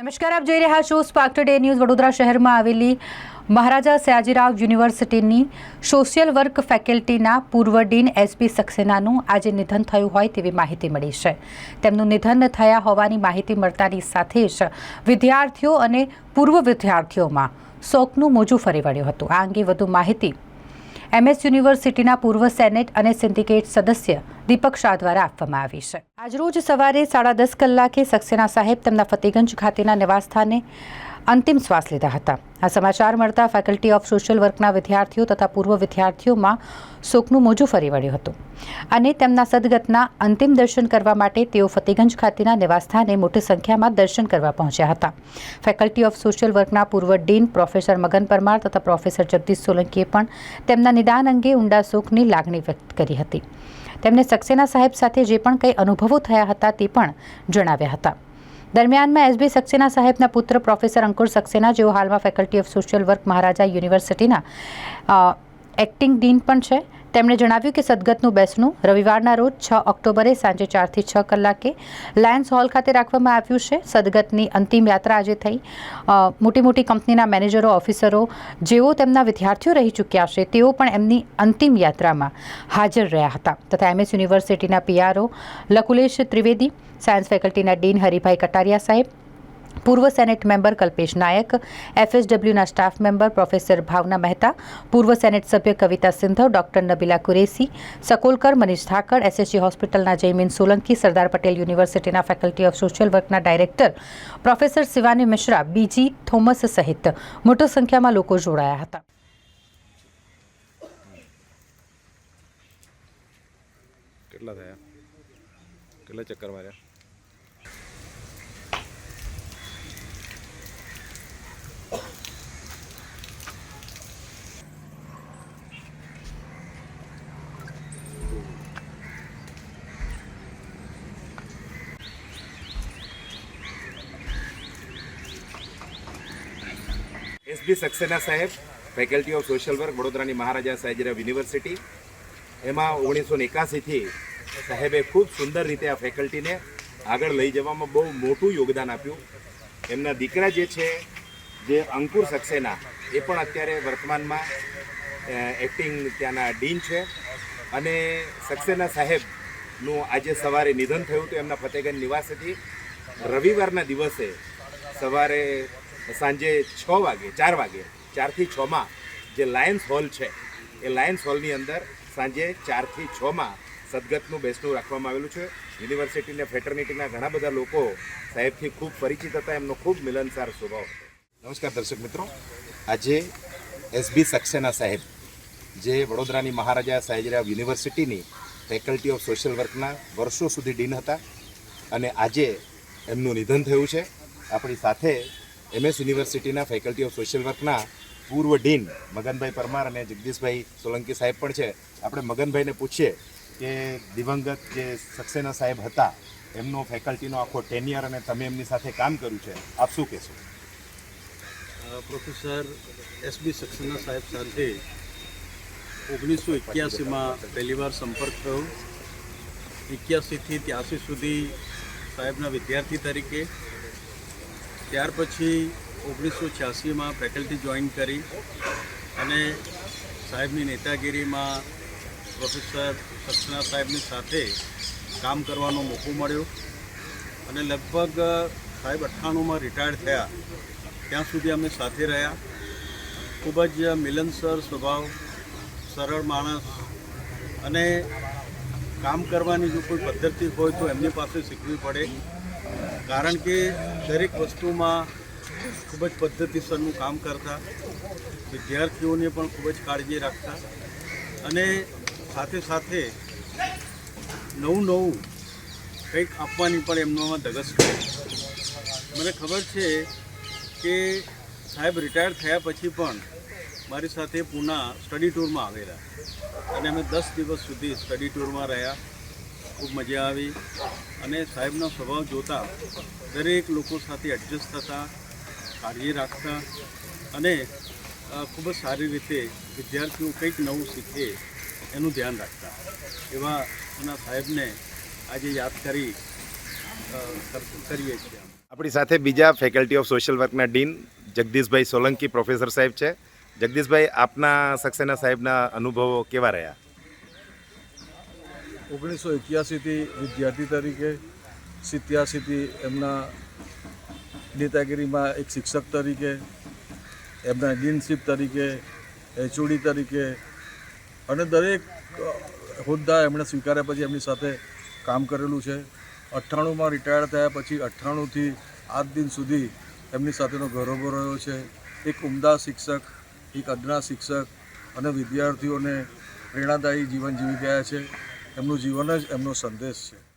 નમસ્કાર, આપ જોઈ રહ્યા છો સ્પાર્ક ટુડે ન્યૂઝ વડોદરા શહેરમાં આવેલી મહારાજા સયાજીરાવ યુનિવર્સિટીની સોશિયલ વર્ક ફેકલ્ટીના પૂર્વ ડીન એસપી સક્સેનાનું આજે નિધન થયું હોય તેવી માહિતી મળી છે. તેમનું નિધન થયા હોવાની માહિતી મળતાની સાથે જ વિદ્યાર્થીઓ અને પૂર્વ વિદ્યાર્થીઓમાં શોકનું મોજું ફરી વળ્યું હતું. આ અંગે વધુ માહિતી એમએસ યુનિવર્સિટીના પૂર્વ સેનેટ અને સિન્ડિકેટ સદસ્ય દીપક શાહ દ્વારા આપવામાં આવી છે. આજરોજ સવારે સાડા દસ કલાકે સક્સેના સાહેબ તેમના ફતેગંજ ખાતેના નિવાસસ્થાને અંતિમ શ્વાસ લીધા હતા. આ સમાચાર મળતા ફેકલ્ટી ઓફ સોશિયલ વર્કના વિદ્યાર્થીઓ તથા પૂર્વ વિદ્યાર્થીઓમાં શોકનું મોજું ફરી વળ્યું હતું. અને તેમના સદગતના અંતિમ દર્શન કરવા માટે તેઓ ફતેગંજ ખાતેના નિવાસસ્થાને મોટી સંખ્યામાં દર્શન કરવા પહોંચ્યા હતા. ફેકલ્ટી ઓફ સોશિયલ વર્કના પૂર્વ ડીન પ્રોફેસર મગન પરમાર તથા પ્રોફેસર જગદીશ સોલંકીએ પણ તેમના નિદાન અંગે ઊંડા શોકની લાગણી વ્યક્ત કરી હતી. તેમણે સક્સેના સાહેબ સાથે જે પણ કંઈ અનુભવો થયા હતા તે પણ જણાવ્યા હતા. દરમિયાનમાં એસબી સક્સેના સાહેબના પુત્ર પ્રોફેસર અંકુર સક્સેના, જેઓ હાલમાં faculty of social work Maharaja યુનિવર્સિટીના એક્ટિંગ ડીન પણ છે. તેમણે જણાવ્યું કે સદગતનું બેસણું રવિવારના રોજ છ ઓક્ટોબરે સાંજે ચારથી છ કલાકે લાયન્સ હોલ ખાતે રાખવામાં આવ્યું છે. સદગતની અંતિમ યાત્રા આજે થઈ. મોટી મોટી કંપનીના મેનેજરો, ઓફિસરો જેઓ તેમના વિદ્યાર્થીઓ રહી ચૂક્યા છે, તેઓ પણ એમની અંતિમ યાત્રામાં હાજર રહ્યા હતા. તથા એમએસ યુનિવર્સિટીના પીઆરઓ લકુલેશ ત્રિવેદી, સાયન્સ ફેકલ્ટીના ડીન હરિભાઈ કટારિયા સાહેબ પૂર્વ સેનેટ મેમ્બર કલ્પેશ નાયક એફએસડબલ્યુના staff member professor Bhavana Mehta પૂર્વ સેનેટ સભ્ય કવિતા સિંધવ doctor Nabila Qureshi સકોલકર Manish Thakar SSG હોસ્પિટલના જયમીન સોલંકી સરદાર પટેલ યુનિવર્સિટીના faculty of social વર્કના director professor Shivani Mishra Biji Thomas સહિત મોટી સંખ્યામાં લોકો જોડાયા હતા કેટલા થયા કેટલા ચક્કર માર્યા એસબી સક્સેના સાહેબ ફેકલ્ટી ઓફ સોશિયલ વર્ક વડોદરાની મહારાજા સાહેજરાવ યુનિવર્સિટી એમાં ઓગણીસો ને એકાસીથી સાહેબે ખૂબ સુંદર રીતે આ ફેકલ્ટીને આગળ લઈ જવામાં બહુ મોટું યોગદાન આપ્યું. એમના દીકરા જે છે, જે અંકુર સક્સેના, એ પણ અત્યારે વર્તમાનમાં એક્ટિંગ ત્યાંના ડીન છે. અને સક્સેના સાહેબનું આજે સવારે નિધન થયું હતું એમના ફતેગંજ નિવાસેથી. રવિવારના દિવસે સવારે સાંજે છ વાગે, ચાર વાગે, ચારથી છમાં જે લાયન્સ હોલ છે, એ લાયન્સ હોલની અંદર સાંજે ચારથી છમાં સદગતનું બેસનું રાખવામાં આવેલું છે. યુનિવર્સિટી અને ફેટર્નિટીના ઘણા બધા લોકો સાહેબથી ખૂબ પરિચિત હતા. એમનો ખૂબ મિલનસાર સ્વભાવ નમસ્કાર દર્શક મિત્રો. આજે એસબી સક્સેના સાહેબ, જે વડોદરાની મહારાજા સાહેજરાવ યુનિવર્સિટીની ફેકલ્ટી ઓફ સોશિયલ વર્કના વર્ષો સુધી ડીન હતા અને આજે એમનું નિધન થયું છે. આપણી સાથે એમએસ યુનિવર્સિટીના ફેકલ્ટી ઓફ સોશિયલ વર્કના પૂર્વ ડીન મગનભાઈ પરમાર અને જગદીશભાઈ સોલંકી સાહેબ પણ છે. આપણે મગનભાઈને પૂછીએ કે દિવંગત જે સક્સેના સાહેબ હતા, એમનો ફેકલ્ટીનો આખો ટેનિયર અને તમે એમની સાથે કામ કર્યું છે, આપ શું કહેશો? પ્રોફેસર એસબી સક્સેના સાહેબ સાથે ઓગણીસો એક્યાસીમાં પહેલીવાર સંપર્ક થયો. એક્યાસીથી ત્યાંસી સુધી સાહેબના વિદ્યાર્થી તરીકે ત્યાર પછી ઓગણીસો છ્યાસીમાં ફેકલ્ટી જોઈન કરી અને સાહેબની નેતાગીરીમાં પ્રોફેસર સક્સેના સાહેબની સાથે કામ કરવાનો મોકો મળ્યો અને લગભગ સાહેબ અઠ્ઠાણુંમાં રિટાયર્ડ થયા. ત્યાં સુધી અમે સાથે રહ્યા. ખૂબ જ મિલનસર સ્વભાવ, સરળ માણસ અને કામ કરવાની જો કોઈ પદ્ધતિ હોય તો એમની પાસે શીખવી પડે. કારણ કે દરેક વસ્તુમાં ખૂબ જ પદ્ધતિસરનું કામ કરતા વિદ્યાર્થીઓને પણ ખૂબ જ કાળજી રાખતા અને સાથે સાથે નવું નવું કંઈક આપવાની પણ એમનામાં ધગસ કરી. મને ખબર છે કે સાહેબ રિટાયર થયા પછી પણ મારી સાથે પૂના સ્ટડી ટૂરમાં આવેલા. અને અમે દસ દિવસ સુધી સ્ટડી ટૂરમાં રહ્યા. ખૂબ મજા આવી અને સાહેબનો સ્વભાવ જોતા દરેક લોકો સાથે એડજસ્ટ થતા કાળજી રાખતા અને ખૂબ જ સારી રીતે વિદ્યાર્થીઓ કંઈક નવું શીખે એનું ધ્યાન રાખતા. એવા એના સાહેબને આજે યાદ કર- કરીએ છીએ આપણી સાથે બીજા ફેકલ્ટી ઓફ સોશિયલ વર્કના ડીન જગદીશભાઈ સોલંકી પ્રોફેસર સાહેબ છે. જગદીશભાઈ, આપના સક્સેના સાહેબના અનુભવો કેવા રહ્યા? ઓગણીસો એક્યાસીથી વિદ્યાર્થી તરીકે સિત્યાસીથી એમના નેતાગીરીમાં એક શિક્ષક તરીકે, એમના ડીનશીપ તરીકે, એચઓડી તરીકે અને દરેક હોદ્દા એમણે સ્વીકાર્યા પછી એમની સાથે કામ કરેલું છે. અઠ્ઠાણુંમાં રિટાયર થયા પછી અઠ્ઠાણુંથી આજ દિન સુધી એમની સાથેનો ગૌરવો રહ્યો છે. એક ઉમદા શિક્ષક, એક અદના શિક્ષક અને વિદ્યાર્થીઓને પ્રેરણાદાયી જીવન જીવી ગયા છે. એમનું જીવન જ એમનો સંદેશ છે.